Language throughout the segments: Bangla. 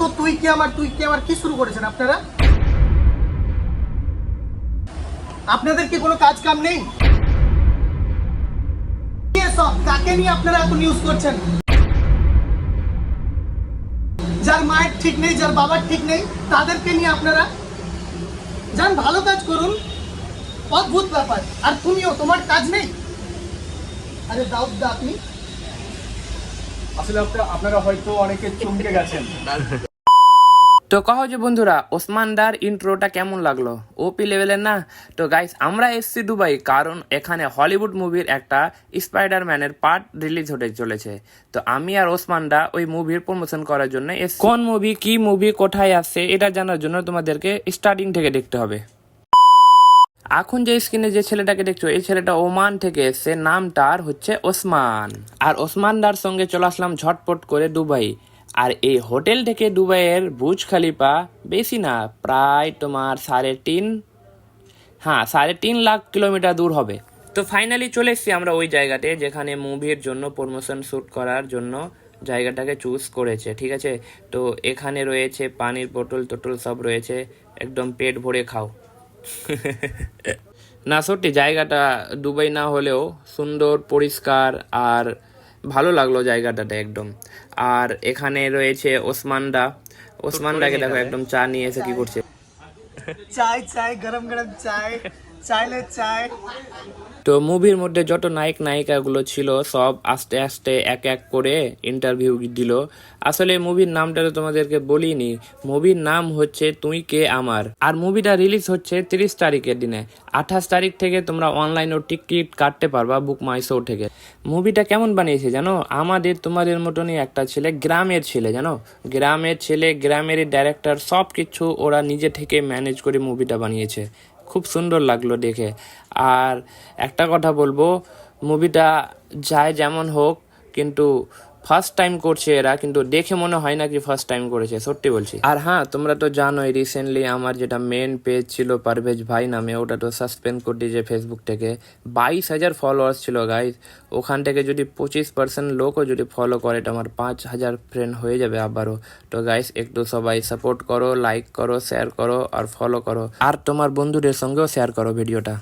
তো তুই কি আমার, তুই কি আমার কি শুরু করেছেন আপনারা? আপনাদের কি কোনো কাজ কাম নেই? নিয়ে আপনারা নিউজ করছেন? যার মায়ের ঠিক নেই, যার বাবার ঠিক নেই, তাদেরকে নিয়ে আপনারা যান, ভালো কাজ করুন। অদ্ভুত ব্যাপার। আর তুমিও, তোমার কাজ নেই? আরে দাউদ দা, আপনি আসলে আপনারা হয়তো অনেকে চমকে গেছেন। তো কহ যে বন্ধুরা ওসমানদার ইন্ট্রোটা কেমন লাগল? ওপি লেভেলের না? তো গাইস আমরা এসছি দুবাই কারণ এখানে হলিউড মুভির একটা স্পাইডারম্যানের পার্ট রিলিজ হতে চলেছে। তো আমি আর ওসমানদা ওই মুভির প্রমোশন করার জন্য। কোন মুভি কি মুভি কোথায় আসছে এটা জানার জন্য তোমাদেরকে স্টার্টিং থেকে দেখতে হবে। এখন যে স্ক্রিনে যে ছেলেটাকে দেখছ এই ছেলেটা ওমান থেকে এসছে নামটার হচ্ছে ওসমান। আর ওসমানদার সঙ্গে চলে আসলাম ঝটপট করে দুবাই। আর এই হোটেল থেকে দুবাইয়ের বুজ খালিফা বেশি না, প্রায় তোমার সাড়ে তিন হ্যাঁ সাড়ে তিন লাখ কিলোমিটার দূর হবে। তো ফাইনালি চলে এসেছি আমরা ওই জায়গাতে যেখানে মুভির জন্য প্রমোশন শ্যুট করার জন্য জায়গাটাকে চুজ করেছে, ঠিক আছে? তো এখানে রয়েছে পানির বোতল, টোটল সব রয়েছে, একদম পেট ভরে খাও। না, সত্যি, জায়গাটা দুবাই না হলেও সুন্দর, পরিষ্কার, আর ভালো লাগল জায়গাটাতে একদম। আর এখানে রয়েছে ওসমানদা। ওসমানদাকে দেখো একদম চা নিয়ে এসে কি করছে। চাই চাই গরম গরম চাই। তো মুভির মধ্যে যত নায়ক নায়িকাগুলো ছিল, সব আস্তে আস্তে এক এক করে ইন্টারভিউ দিল। আসলে মুভির নামটা তো তোমাদেরকে বলিনি। মুভির নাম হচ্ছে তুই কে আমার আর মুভিটা রিলিজ হচ্ছে তিরিশ তারিখের দিনে। আঠাশ তারিখ থেকে তোমরা অনলাইনে টিকিট কাটতে পারবা বুক মাই শো থেকে। মুভিটা কেমন বানিয়েছে জানো? আমাদের, তোমাদের মতনই একটা ছেলে, গ্রামের ছেলে, জানো? গ্রামের ছেলে গ্রামেরই ডাইরেক্টর সব কিছু ওরা নিজে থেকে ম্যানেজ করে মুভিটা বানিয়েছে। খুব সুন্দর লাগল দেখে। আর একটা কথা বলব মুভিটা যায় যেমন হোক কিন্তু ফার্স্ট টাইম করছে এরা, কিন্তু দেখে মনে হয় না কি ফার্স্ট টাইম করেছে, সত্যি বলছি। আর হ্যাঁ তোমরা তো জানোই রিসেন্টলি আমার যেটা মেন পেজ ছিল পারভেজ ভাই নামে, ওটা তো সাসপেন্ড করে দিয়েছে ফেসবুক থেকে। বাইশ হাজার ফলোয়ার্স ছিল গাইজ ওখান থেকে যদি পঁচিশ পার্সেন্ট লোকও যদি ফলো করে তো আমার পাঁচ হাজার ফ্রেন্ড হয়ে যাবে আবারও। তো গাইস একটু সবাই সাপোর্ট করো লাইক করো শেয়ার করো, আর ফলো করো। আর তোমার বন্ধুদের সঙ্গেও শেয়ার করো ভিডিওটা।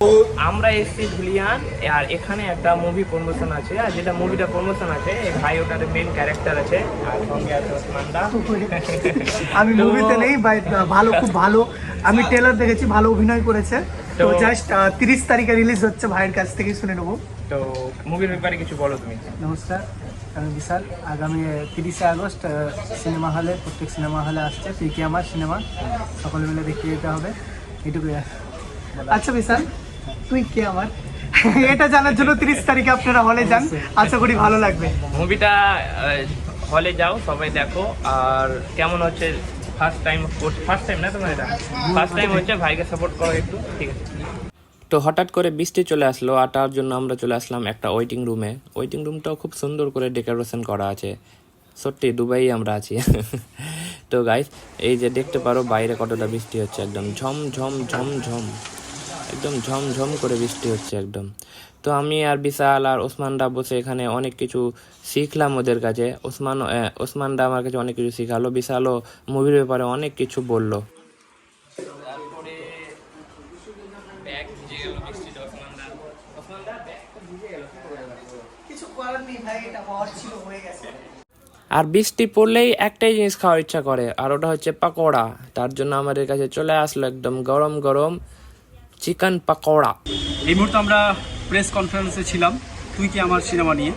আমরা এসেছি ধুলিয়ান আর এখানে একটা মুভি প্রমোশন আছে, আর যেটা মুভিটা প্রমোশন আছে ভাই ওটার মেন ক্যারেক্টার আছে আর সঙ্গে আছে ওসমানদা। আমি মুভিতে নেই ভালো খুব ভালো। আমি ট্রেলার দেখেছি ভালো অভিনয় করেছে। তো তো- জাস্ট তিরিশ তারিখে রিলিজ হচ্ছে ভাইয়ের কাছ থেকেই শুনে নেব। তো মুভির ব্যাপারে কিছু বলো তুমি। নমস্কার আমি বিশাল। আগামী তিরিশে আগস্ট সিনেমা হলে প্রত্যেক সিনেমা হলে আসছে তুই কি আমার সিনেমা? সকলে মিলে দেখতে যেতে হবে। এটুকুই আচ্ছা বিশাল তুই কে আমার? এটা জানার জন্য তিরিশ তারিখে আপনারা হলে যান। আশা করি ভালো লাগবে। মুভিটা হলে যাও সবাই দেখো। আর কেমন হচ্ছে ফার্স্ট টাইম ফার্স্ট টাইম না তোমার এটা? ফার্স্ট টাইম হচ্ছে ভাইকে সাপোর্ট করো একটু ঠিক আছে? তো হঠাৎ করে বৃষ্টি চলে আসলো আর তার জন্য আমরা চলে আসলাম একটা ওয়েটিং রুমে ওয়েটিং রুমটাও খুব সুন্দর করে ডেকোরেশন করা আছে। সত্যি দুবাই আমরা আছি। তো গাইস এই যে দেখতে পারো বাইরে কতটা বৃষ্টি হচ্ছে একদম ঝম ঝম ঝম ঝম একদম ঝমঝম করে বৃষ্টি হচ্ছে একদম। তো আমি আর বিশাল আর ওসমানদা বসে এখানে অনেক কিছু শিখলাম ওদের কাছে। ওসমান আহ, ওসমানদা আমার কাছে অনেক কিছু শিখালো বিশালও মুভির ব্যাপারে অনেক কিছু বলল। কিছু করার নেই ভাই এটা হওয়ার ছিল হয়ে গেছে। আর বৃষ্টি পড়লেই একটাই জিনিস খাওয়ার ইচ্ছা করে আর ওটা হচ্ছে পাকোড়া। তার জন্য আমাদের কাছে চলে আসলো একদম গরম গরম চিকেন পাকোড়া। এই মুহূর্তে আমরা প্রেস কনফারেন্সে ছিলাম। তুই কি আমার সিনেমা নিয়ে?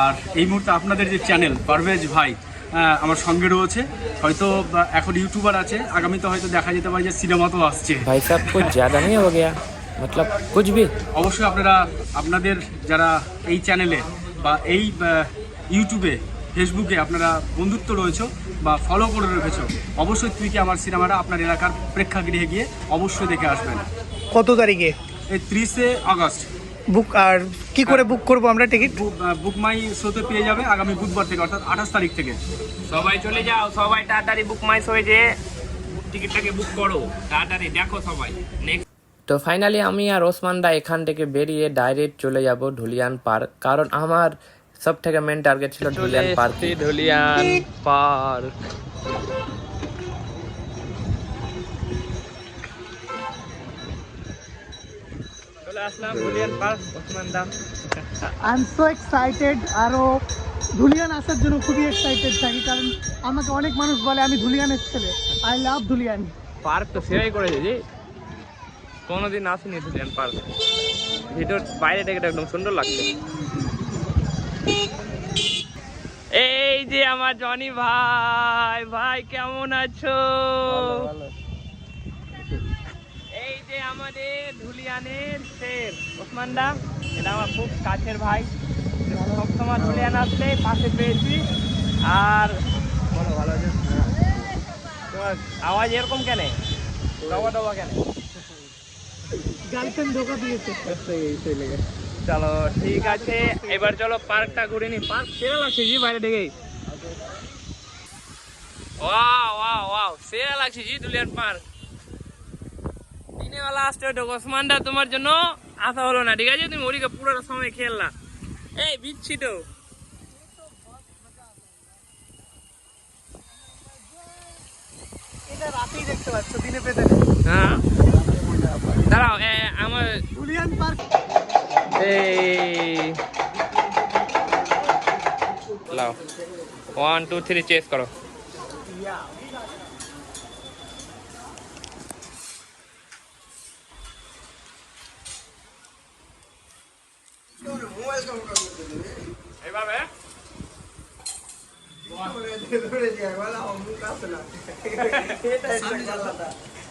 আর এই মুহূর্তে আপনাদের যে চ্যানেল পারভেজ ভাই আমার সঙ্গে রয়েছে। হয়তো এখন ইউটিউবার আছে। আগামীতে হয়তো দেখা যেতে পারে যে সিনেমা তো আসছে। ভাই স্যার কুছ জ্যাদা নেই হো গিয়া মতলব কুছ ভি অবশ্যই আপনারা আপনাদের যারা এই চ্যানেলে বা এই ইউটিউবে ফেসবুকে আপনারা বন্ধুত্ব রয়েছে বা ফলো করে রেখেছ অবশ্যই তুই কি আমার সিনেমাটা আপনার এলাকার প্রেক্ষাগৃহে গিয়ে অবশ্যই দেখে আসবেন। কত তারিখে? এই ত্রিশে আগস্ট। বুক আর কি করে বুক করব আমরা টিকিট? বুক মাই শোতে পেয়ে যাবে আগামী বুধবার থেকে অর্থাৎ আঠাশ তারিখ থেকে। সবাই চলে যাও সবাই তাড়াতাড়ি বুক মাই হয়ে যে টিকিটটাকে বুক করো তাড়াতাড়ি দেখো সবাই। নেক্সট তো ফাইনালি আমি আর ওসমান দা এখান থেকে বেরিয়ে ডাইরেক্ট চলে যাব ধুলিয়ান পার্ক কারণ আমার সব থেকে মেন টার্গেট ছিল Dhulian park. Dhulian park. I am so excited আরও ধুলিয়ান আসার জন্য খুবই এক্সাইটেড থাকি কারণ আমাকে অনেক মানুষ বলে আমি ধুলিয়ানের ছেলে। I love Dhulian. পার্ক তো সেরাই করেছে জি। কোনোদিন আসেনি ধুলিয়ান পার্ক। ভিতর বাইরে থেকে তো একদম সুন্দর লাগছে। এই যে আমার জনি ভাই ভাই কেমন আছো এই যে আমাদের ধুলিয়ানের শের। ওসমান দা এটা আমার খুব কাছের ভাই। সবসময় ধুলিয়ান আসলে পাশে পেয়েছি। আর বলো ভালো আছে তোমার আওয়াজ এরকম কেন? দবা দবা কেন? গার্লফ্রেন্ড ধোকা দিয়েছে। চলো ঠিক আছে এবার চলো পার্কটা ঘুরে নি পার্ক সেরা লাগছে জি বাইরে থেকে ওয়াও ওয়াও ওয়াও সেরা লাগছে জি দুলিয়ান পার্ক। দিনেওয়ালা আসতে হতো ওসমানটা তোমার জন্য আসা হলো না ঠিক আছে? তুমি ওদিকে পুরো সময় খেললা। এই বিচ্ছি তো রাতেই দেখতে পাচ্ছ দিনে পেতে। হ্যাঁ। দাঁড়াও এ, আমার লাও। ওয়ান টু থ্রি চেস করো। এইভাবে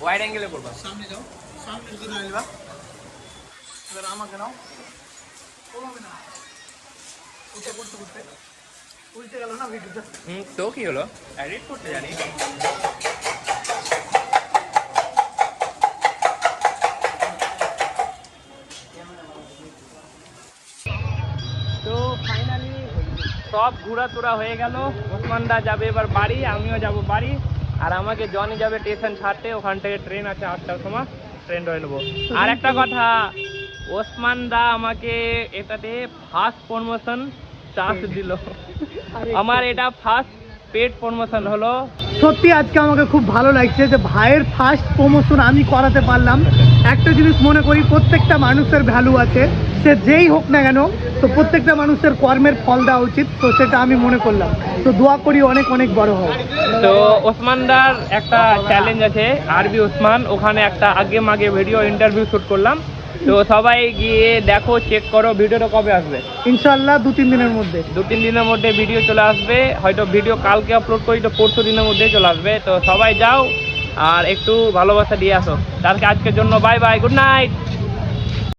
ওয়াইড অ্যাঙ্গেলে করবা। সামনে যাও সামনে দিকে আইবা এবার আমাকে নাও। ওভাবে না এটা করতে করতে উল্টে গেল না ভিডিওটা হুম তো কি হলো? এডিট করতে জানি। সব ঘোরা তোরা হয়ে গেল। ওসমানদা যাবে এবার বাড়ি আমিও যাব বাড়ি। আর আমাকে জনি যাবে স্টেশন ছাড়তে ওখান থেকে ট্রেন আছে আটটার সময় ট্রেন ধরে নেব। আর একটা কথা ওসমান দা আমাকে এটাতে ফার্স্ট প্রমোশন চান্স দিল। আমার এটা ফার্স্ট পেড প্রমোশন হলো। সত্যি আজকে আমাকে খুব ভালো লাগছে যে ভাইয়ের ফার্স্ট প্রমোশন আমি করাতে পারলাম। একটা জিনিস মনে করি প্রত্যেকটা মানুষের ভ্যালু আছে। সে যেই হোক না কেন তো প্রত্যেকটা মানুষের কর্মের ফল দেওয়া উচিত তো সেটা আমি মনে করলাম। তো দোয়া করি অনেক অনেক বড় হোক। তো ওসমানদার একটা চ্যালেঞ্জ আছে আরবি ওসমান। ওখানে একটা আগে মাগে ভিডিও ইন্টারভিউ শুট করলাম। তো সবাই গিয়ে দেখো চেক করো ভিডিওটা কবে আসবে? ইনশাল্লাহ দু তিন দিনের মধ্যে। দু তিন দিনের মধ্যে ভিডিও চলে আসবে। হয়তো ভিডিও কালকে আপলোড করি তো পরশু দিনের মধ্যে চলে আসবে। তো সবাই যাও আর একটু ভালোবাসা দিয়ে আসো। তারকে আজকের জন্য বাই বাই গুড নাইট